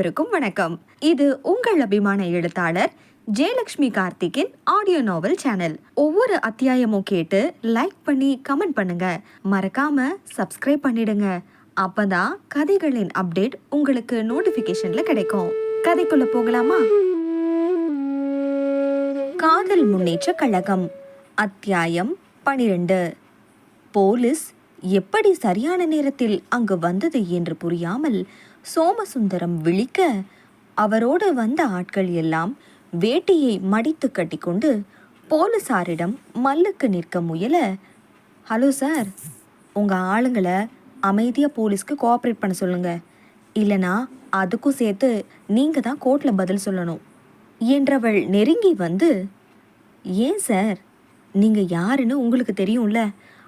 அனைவருக்கும் வணக்கம். இது உங்கள் அபிமான எழுத்தாளர் ஜெயலக்ஷ்மி கார்த்திக்கின் ஆடியோ நாவல் சேனல் ஒவ்வொரு அத்தியாயமும் கேட்டு லைக் பண்ணி கமெண்ட் பண்ணுங்க. மறக்காம சப்ஸ்கிரைப் பண்ணிடுங்க. அப்பதான் கதைகளின் அப்டேட் உங்களுக்கு நோட்டிபிகேஷன்ல கிடைக்கும். கதைக்குள்ள போகலாமா? காதல் முன்னேற்ற கழகம் அத்தியாயம் பனிரெண்டு. போலீஸ் எப்படி சரியான நேரத்தில் அங்கு வந்தது என்று புரியாமல் சோமசுந்தரம் விழிக்க அவரோடு வந்த ஆட்கள் எல்லாம் வேட்டியை மடித்து கட்டிக்கொண்டு போலீசாரிடம் மல்லுக்கு நிற்க முயல ஹலோ சார் உங்கள் ஆளுங்களை அமைதியாக போலீஸ்க்கு கோஆப்ரேட் பண்ண சொல்லுங்கள் இல்லைனா அதுக்கும் சேர்த்து நீங்கள் தான் கோர்ட்டில் பதில் சொல்லணும். என்றவள் நெருங்கி வந்து ஏன் சார் நீங்கள் யாருன்னு உங்களுக்கு தெரியும்ல.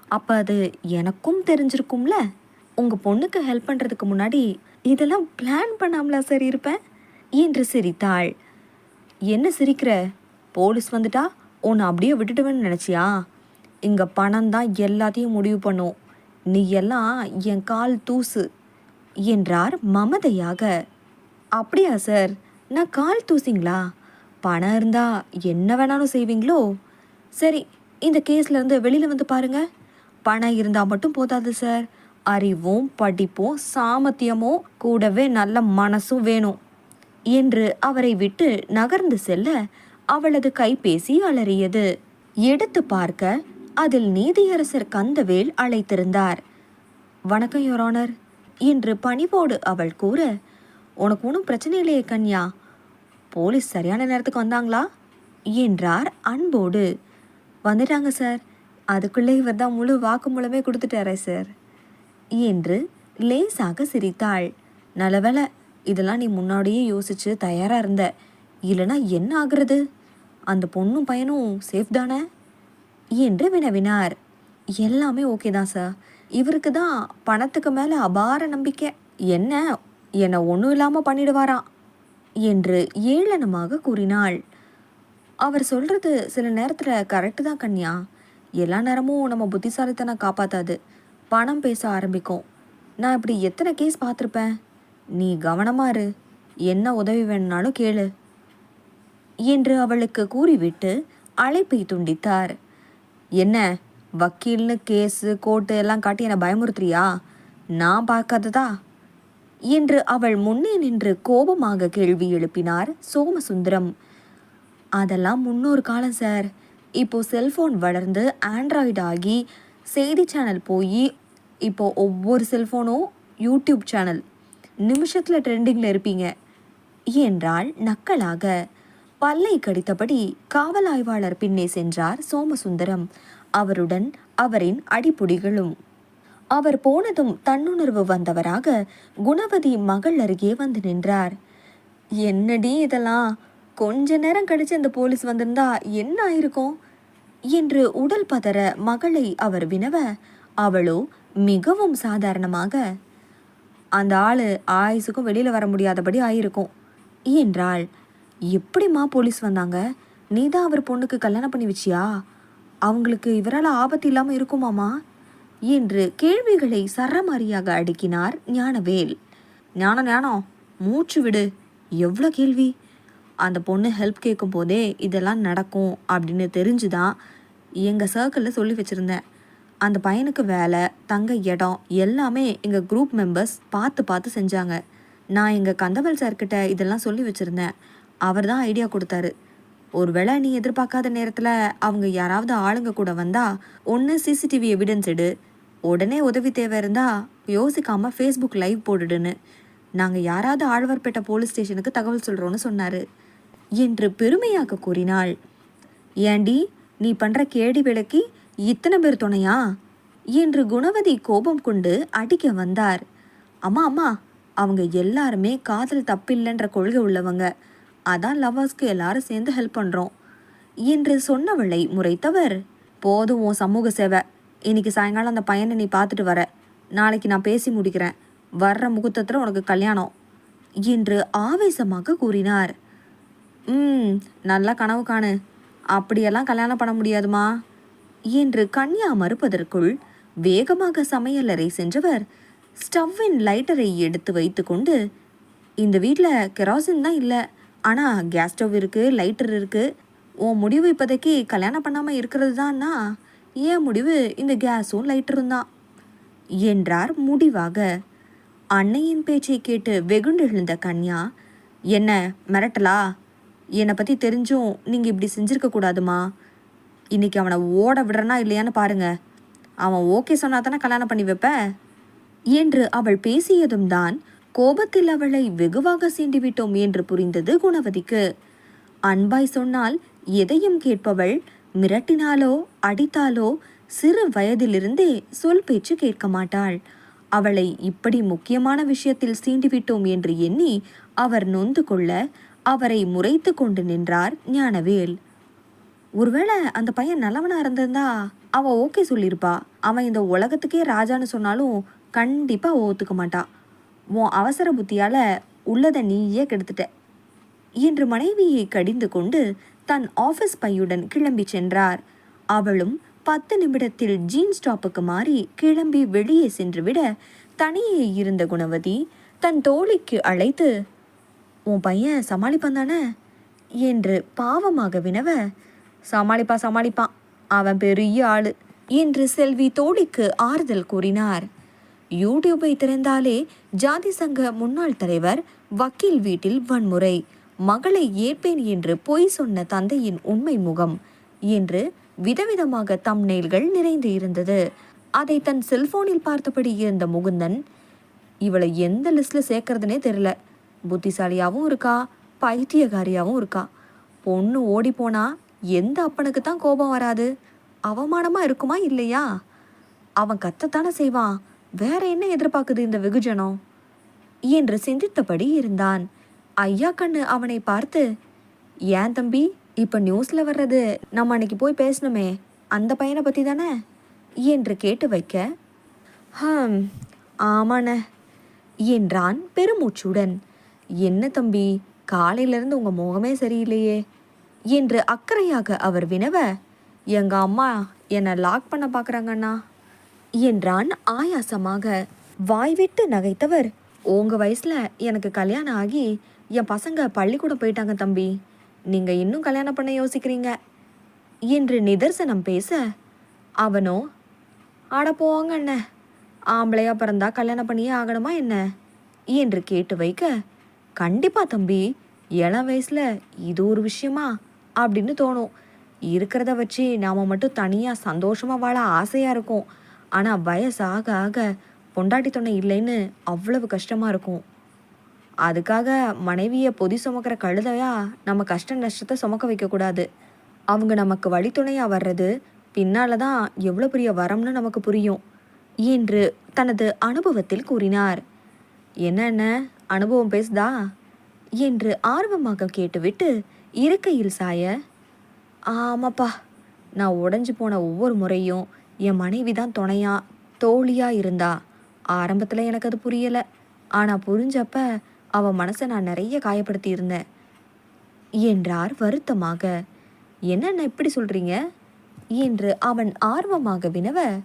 அப்போ அது எனக்கும் தெரிஞ்சிருக்கும்ல. உங்கள் பொண்ணுக்கு ஹெல்ப் பண்ணுறதுக்கு முன்னாடி இதெல்லாம் பிளான் பண்ணாமலா சார் இருப்பேன் என்று சிரித்தாள். என்ன சிரிக்கிற? போலீஸ் வந்துட்டா? உன்னை அப்படியே விட்டுடுவேன்னு நினச்சியா? இங்கே பணம் தான் எல்லாத்தையும் முடிவு பண்ணும். நீ எல்லாம் என் கால் தூசு என்றார் மமதையாக. அப்படியா சார் நான் கால் தூசிங்களா? பணம் இருந்தால் என்ன வேணாலும் செய்வீங்களோ? சரி இந்த கேஸ்லேருந்து வெளியில் வந்து பாருங்கள் பணம் இருந்தால் மட்டும் போதாது சார் அறிவும் படிப்பும் சாமர்த்தியமும் கூடவே நல்ல மனசும் வேணும் என்று அவரை விட்டு நகர்ந்து செல்ல அவளது கைபேசி அலறியது. எடுத்து பார்க்க அதில் நீதியரசர் கந்தவேல் அழைத்திருந்தார். வணக்கம் யோரானர் என்று பணிவோடு அவள் கூற உனக்கு ஒன்றும் பிரச்சனை இல்லையே கன்யா. போலீஸ் சரியான நேரத்துக்கு வந்தாங்களா? என்றார் அன்போடு. வந்துட்டாங்க சார். அதுக்குள்ளே இவர் தான் முழு வாக்குமூலமே கொடுத்துட்டாரே சார். என்று லேசாக சிரித்தாள். நல்லவேளை இதெல்லாம் நீ முன்னாடியே யோசிச்சு தயாரா இருந்த. இல்லைனா என்ன ஆகுறது? அந்த பொண்ணும் பையனும் சேஃப் தானே? என்று வினவினார். எல்லாமே ஓகே தான் சார் இவருக்கு தான் பணத்துக்கு மேலே அபார நம்பிக்கை. என்ன? என்னை ஒன்றும் இல்லாமல் பண்ணிடுவாராம் என்று ஏளனமாக கூறினாள். அவர் சொல்கிறது சில நேரத்தில் கரெக்டு தான் கன்யா. எல்லா நேரமும் நம்ம புத்திசாலித்தனை காப்பாற்றாது பணம் பேச ஆரம்பிக்கும். நான் இப்படி எத்தனை கேஸ் பார்த்துருப்பேன்? நீ கவனமாக இரு. என்ன உதவி வேணும்னாலும் கேளு. என்று அவளுக்கு கூறிவிட்டு அழைப்பை துண்டித்தார். என்ன வக்கீல்னு கேஸு கோர்ட்டு எல்லாம் காட்டி என்னை பயமுறுத்துறியா? நான் பார்க்காததா? என்று அவள் முன்னே நின்று கோபமாக கேள்வி எழுப்பினார் சோமசுந்தரம். அதெல்லாம் முன்னொரு காலம் சார் இப்போ செல்ஃபோன் வளர்ந்து ஆண்ட்ராய்டு ஆகி செய்தி சேனல் போய் இப்போது ஒவ்வொரு செல்ஃபோனும் யூடியூப் சேனல் நிமிஷத்தில் ட்ரெண்டிங்கில் இருப்பீங்க. என்றாள் நக்கலாக பல்லை கடித்தபடி காவல் ஆய்வாளர் பின்னே சென்றார் சோமசுந்தரம். அவருடன் அவரின் அடிப்புடிகளும். அவர் போனதும் தன்னுணர்வு வந்தவராக குணவதி மகள் அருகே வந்து நின்றார். என்னடி இதெல்லாம்? கொஞ்ச நேரம் கழிச்சு அந்த போலீஸ் வந்திருந்தா என்ன ஆயிருக்கும்? என்று உடல் பதற மகளை அவர் வினவ அவளோ மிகவும் சாதாரணமாக அந்த ஆள் ஆயுசுக்கும் வெளியில் வர முடியாதபடி ஆயிருக்கும். என்றாள் எப்படிம்மா போலீஸ் வந்தாங்க? நீ தான் அவர் பொண்ணுக்கு கல்யாணம் பண்ணி வச்சியா? அவங்களுக்கு இவரால் ஆபத்து இல்லாமல் இருக்குமாமா என்று கேள்விகளை சரமாரியாக அடுக்கினார் ஞானவேல். ஞானம் ஞானம் மூச்சு விடு. எவ்வளோ கேள்வி? அந்த பொண்ணு ஹெல்ப் கேட்கும் போதே இதெல்லாம் நடக்கும் அப்படின்னு தெரிஞ்சுதான் எங்கள் சர்க்கிளில் சொல்லி வச்சுருந்தேன். அந்த பையனுக்கு வேலை தங்க இடம் எல்லாமே எங்கள் குரூப் மெம்பர்ஸ் பார்த்து பார்த்து செஞ்சாங்க. நான் எங்கள் கந்தவல் சார்கிட்ட இதெல்லாம் சொல்லி வச்சுருந்தேன். அவர் தான் ஐடியா கொடுத்தாரு. ஒருவேளை நீ எதிர்பார்க்காத நேரத்தில் அவங்க யாராவது ஆளுங்க கூட வந்தால் ஒன்று சிசிடிவி எவிடன்ஸ் எடு உடனே உதவி தேவை இருந்தால் யோசிக்காமல் ஃபேஸ்புக் லைவ் போடுடுன்னு. நாங்கள் யாராவது ஆழ்வார்பேட்டை போலீஸ் ஸ்டேஷனுக்கு தகவல் சொல்கிறோன்னு சொன்னார். என்று பெருமையாக கூறினாள். ஏண்டி நீ பண்ணுற கேடி விளக்கி இத்தனை பேர் துணையா? என்று குணவதி கோபம் கொண்டு அடிக்க வந்தார். அம்மா அம்மா அவங்க எல்லாருமே காதல் தப்பில்லைன்ற கொள்கை உள்ளவங்க. அதான் லவ்வர்ஸ்க்கு எல்லாரும் சேர்ந்து ஹெல்ப் பண்ணுறோம் என்று சொன்னவளை முறைத்தவர். போதும் உன் சமூக சேவை. இன்னைக்கு சாயங்காலம் அந்த பையனை நீ பார்த்துட்டு வர. நாளைக்கு நான் பேசி முடிக்கிறேன். வர்ற முகூர்த்தத்தில் உனக்கு கல்யாணம் என்று ஆவேசமாக கூறினார். ம் நல்லா கனவு காணு. அப்படியெல்லாம் கல்யாணம் பண்ண முடியாதுமா? என்று கன்யா மறுப்பதற்குள் வேகமாக சமையலறை சென்றவர் ஸ்டவ்வின் லைட்டரை எடுத்து வைத்துக்கொண்டு இந்த வீட்டில் கெராசின் தான் இல்லை ஆனால் கேஸ் ஸ்டவ் இருக்குது லைட்டர் இருக்குது உன் முடிவு இப்போதைக்கு கல்யாணம் பண்ணாமல் இருக்கிறது தான்னா? ஏன் முடிவு இந்த கேஸும் லைட்டரும் தான்? என்றார் முடிவாக. அன்னையின் பேச்சை கேட்டு வெகுண்டெழுந்த கன்யா என்ன மிரட்டலா? என்னை பற்றி தெரிஞ்சும் நீங்கள் இப்படி செஞ்சுருக்க கூடாதுமா? இன்னைக்கு அவனை ஓட விடுறனா இல்லையான்னு பாருங்க. அவன் ஓகே சொன்னா தானே கல்யாணம் பண்ணி வைப்ப? என்று அவள் பேசியதும் தான் கோபத்தில் அவளை வெகுவாக சீண்டிவிட்டோம் என்று புரிந்தது குணவதிக்கு. அன்பாய் சொன்னால் எதையும் கேட்பவள் மிரட்டினாலோ அடித்தாலோ சிறு வயதிலிருந்தே சொல் பேச்சு கேட்க மாட்டாள். அவளை இப்படி முக்கியமான விஷயத்தில் சீண்டிவிட்டோம் என்று எண்ணி அவர் நொந்து கொள்ள அவரை முறைத்து கொண்டு நின்றார் ஞானவேல். ஒருவேளை அந்த பையன் நல்லவனா இருந்திருந்தா அவ ஓகே சொல்லியிருப்பா. அவன் இந்த உலகத்துக்கே ராஜான்னு சொன்னாலும் கண்டிப்பா ஒத்துக்க மாட்டா. உன் அவசர புத்தியால உள்ளதை நீயே கெடுத்துட்ட. என்று மனைவியை கடிந்து கொண்டு தன் ஆஃபீஸ் பையுடன் கிளம்பி சென்றார். அவளும் பத்து நிமிடத்தில் ஜீன்ஸ் டாப்புக்கு மாறி கிளம்பி வெளியே சென்றுவிட தனியே இருந்த குணவதி தன் தோழிக்கு அழைத்து உன் பையன் சமாளிப்பான் தானே? என்று பாவமாக வினவ சமாளிப்பா சமாளிப்பான். அவன் பெரிய ஆளு. என்று செல்வி தோழிக்கு ஆறுதல் கூறினார். யூடியூபை திறந்தாலே ஜாதி சங்க முன்னாள் தலைவர் வக்கீல் வீட்டில் வன்முறை. மகளை ஏற்பேன் என்று பொய் சொன்ன தந்தையின் உண்மை முகம். என்று விதவிதமாக தம்நெயில்கள் நிறைந்து இருந்தது. அதை தன் செல்போனில் பார்த்தபடி இருந்த முகுந்தன் இவளை எந்த லிஸ்ட்டில் சேர்க்கறதுனே தெரில புத்திசாலியாகவும் இருக்கா பைத்தியகாரியாகவும் இருக்கா. பொண்ணு ஓடி போனா எந்த அப்பனுக்கு தான் கோபம் வராது? அவமானமா இருக்குமா இல்லையா? அவன் கத்தத்தானே செய்வான். வேற என்ன எதிர்பார்க்குது இந்த வெகுஜனம்? என்று சிந்தித்தபடி இருந்தான். ஐயா கண்ணு அவனை பார்த்து ஏன் தம்பி இப்ப நியூஸ்ல வர்றது? நம்ம அன்னைக்கு போய் பேசணுமே. அந்த பையனை பத்தி தானே என்று கேட்டு வைக்க ஹம் ஆமாண்ண என்றான் பெருமூச்சுடன். என்ன தம்பி காலையிலிருந்து உங்கள் முகமே சரியில்லையே. என்று அக்கறையாக அவர் வினவ எங்க அம்மா என்னை லாக் பண்ண பார்க்குறாங்கண்ணா என்றான் ஆயாசமாக. வாய்விட்டு நகைத்தவர் உங்கள் வயசில் எனக்கு கல்யாணம் ஆகி என் பசங்க பள்ளிக்கூடம் போயிட்டாங்க தம்பி நீங்கள் இன்னும் கல்யாணம் பண்ண யோசிக்கிறீங்க என்று நிதர்சனம் பேச அவனோ ஆட போவாங்க என்ன ஆம்பளையாக பிறந்தா கல்யாணம் பண்ணியே ஆகணுமா என்ன? என்று கேட்டு வைக்க கண்டிப்பாக தம்பி இளம் வயசில் இது ஒரு விஷயமா? அப்படின்னு தோணும். இருக்கிறத வச்சு நாம் மட்டும் தனியாக சந்தோஷமாக வாழ ஆசையாக இருக்கும். ஆனால் வயசாக ஆக பொண்டாட்டி துணை இல்லைன்னு அவ்வளவு கஷ்டமாக இருக்கும். அதுக்காக மனைவியை பொதி சுமக்கிற கழுதையா நம்ம கஷ்ட நஷ்டத்தை சுமக்க வைக்கக்கூடாது அவங்க நமக்கு வழித்துணையாக வர்றது பின்னால் தான் எவ்வளோ பெரிய வரம்னு நமக்கு புரியும். என்று தனது அனுபவத்தில் கூறினார். என்னென்ன அனுபவம் பேசுதா? என்று ஆர்வமாக கேட்டுவிட்டு இருக்கையில் சாய. ஆமாப்பா நான் உடஞ்சி போன ஒவ்வொரு முறையும் என் மனைவி தான் துணையா தோழியா இருந்தா. ஆரம்பத்தில் எனக்கு அது புரியலை. ஆனால் புரிஞ்சப்ப அவன் மனசை நான் நிறைய காயப்படுத்தி இருந்தேன். என்றார் வருத்தமாக. என்னென்ன இப்படி சொல்கிறீங்க என்று அவன் ஆர்வமாக வினவ.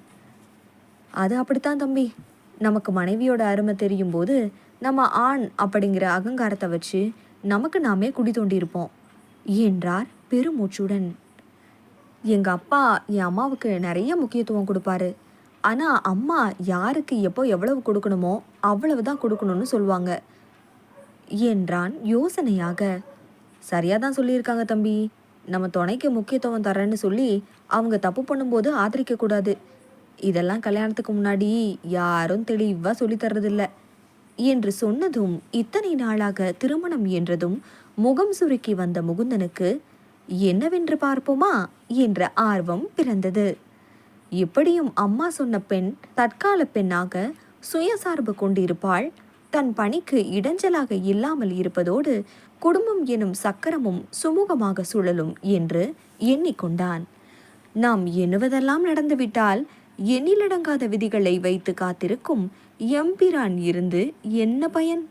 அது அப்படித்தான் தம்பி. நமக்கு மனைவியோட அருமை தெரியும் போது நம்ம ஆண் அப்படிங்கிற அகங்காரத்தை வச்சு நமக்கு நாமே குடி தோண்டியிருப்போம். என்றார் பெருமூச்சுடன். எங்கள் அப்பா என் அம்மாவுக்கு நிறைய முக்கியத்துவம் கொடுப்பாரு. ஆனால் அம்மா யாருக்கு எப்போ எவ்வளவு கொடுக்கணுமோ அவ்வளவு தான் கொடுக்கணும்னு சொல்லுவாங்க என்றான் யோசனையாக. சரியாக தான் சொல்லியிருக்காங்க தம்பி. நம்ம துணைக்கு முக்கியத்துவம் தரேன்னு சொல்லி அவங்க தப்பு பண்ணும்போது ஆதரிக்கக்கூடாது. இதெல்லாம் கல்யாணத்துக்கு முன்னாடி யாரும் தெளிவாக சொல்லி என்று சொன்னதும் இத்தனை நாளாக திருமணம் என்றதும் முகம் சுருக்கி வந்த முகுந்தனுக்கு என்னவென்று பார்ப்போமா? என்ற ஆர்வம் பிறந்தது. எப்படியும் அம்மா சொன்ன பெண் தற்கால பெண்ணாக சுயசார்பு கொண்டிருப்பாள். தன் பணிக்கு இடைஞ்சலாக இல்லாமல் இருப்பதோடு குடும்பம் எனும் சக்கரமும் சுமூகமாக சுழலும் என்று எண்ணிக்கொண்டான். நாம் எண்ணுவதெல்லாம் நடந்துவிட்டால் எண்ணிலடங்காத விதிகளை வைத்து காத்திருக்கும் எம்பிரான் இருந்து என்ன பயன்?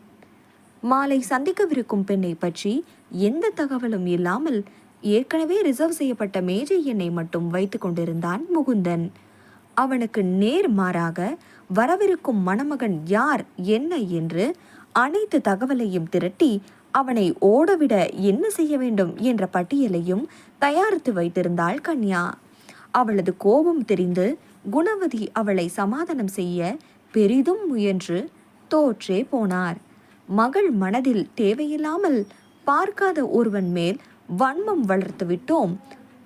மாலை சந்திக்கவிருக்கும் பெண்ணை பற்றி எந்த தகவலும் இல்லாமல் ஏற்கனவே ரிசர்வ் செய்யப்பட்ட மேஜை எண்ணை மட்டும் வைத்து கொண்டிருந்தான் முகுந்தன். அவனுக்கு நேர் மாறாக வரவிருக்கும் மணமகன் யார் என்ன என்று அனைத்து தகவலையும் திரட்டி அவனை ஓடவிட என்ன செய்ய வேண்டும் என்ற பட்டியலையும் தயாரித்து வைத்திருந்தாள் கன்யா. அவளது கோபம் தெரிந்து குணவதி அவளை சமாதானம் செய்ய பெரிதும் முயன்று தோற்றே போனார். மகள் மனதில் தேவையில்லாமல் பார்க்காத ஒருவன் மேல் வன்மம் வளர்த்து விட்டோம்.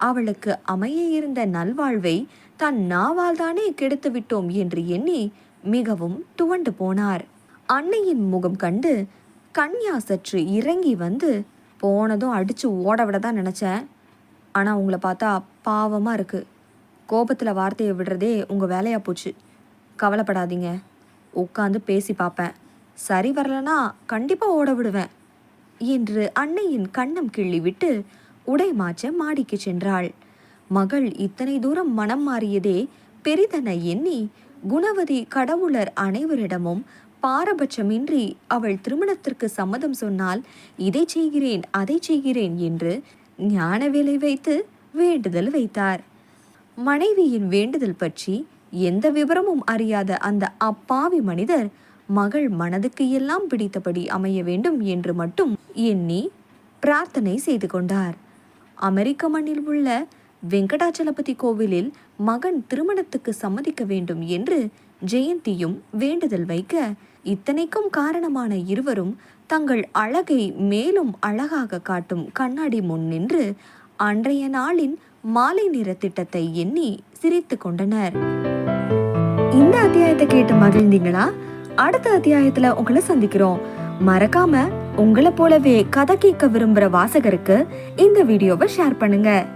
அவளுக்கு அமைய இருந்த நல்வாழ்வை தன் நாவால்தானே கெடுத்து விட்டோம் என்று எண்ணி மிகவும் துவண்டு போனார். அன்னையின் முகம் கண்டு கன்யா சற்று இறங்கி வந்து போனதும் அடித்து ஓட விட தான் நினச்சேன். ஆனால் உங்களை பார்த்தா பாவமாக இருக்குது கோபத்தில் வார்த்தையை விடுறதே உங்கள் வேலையாக போச்சு. கவலைப்படாதீங்க. உட்காந்து பேசி பார்ப்பேன். சரி வரலனா கண்டிப்பாக ஓட விடுவேன் என்று அன்னையின் கண்ணம் கிள்ளிவிட்டு உடை மாற்ற மாடிக்கு சென்றாள். மகள் இத்தனை தூரம் மனம் மாறியதே பெரிதென எண்ணி குணவதி கடவுளர் அனைவரிடமும் பாரபட்சமின்றி அவள் திருமணத்திற்கு சம்மதம் சொன்னால் இதை செய்கிறேன் அதை செய்கிறேன் என்று ஞான வேலை வைத்து வேண்டுதல் வைத்தார். மனைவியின் வேண்டுதல் பற்றி எந்த விவரமும் அறியாத அந்த அப்பாவி மனிதர் மகள் மனதுக்கு எல்லாம் பிடித்தபடி அமைய வேண்டும் என்று மட்டும் எண்ணி பிரார்த்தனை செய்து கொண்டார். அமெரிக்க மண்ணில் உள்ள வெங்கடாச்சலபதி கோவிலில் மகன் திருமணத்துக்கு சம்மதிக்க வேண்டும் என்று ஜெயந்தியும் வேண்டுதல் வைக்க இத்தனைக்கும் காரணமான இருவரும் தங்கள் அழகை மேலும் அழகாக காட்டும் கண்ணாடி முன் நின்று அன்றைய நாளின் மாலை நேர திட்டத்தை எண்ணி சிரித்து கொண்டனர். இந்த அத்தியாயத்தை கேட்டு மகிழ்ந்தீங்களா? அடுத்த அத்தியாயத்துல உங்களை சந்திக்கிறோம். மறக்காம உங்களை போலவே கதை கேட்க விரும்புற வாசகருக்கு இந்த வீடியோவை ஷேர் பண்ணுங்க.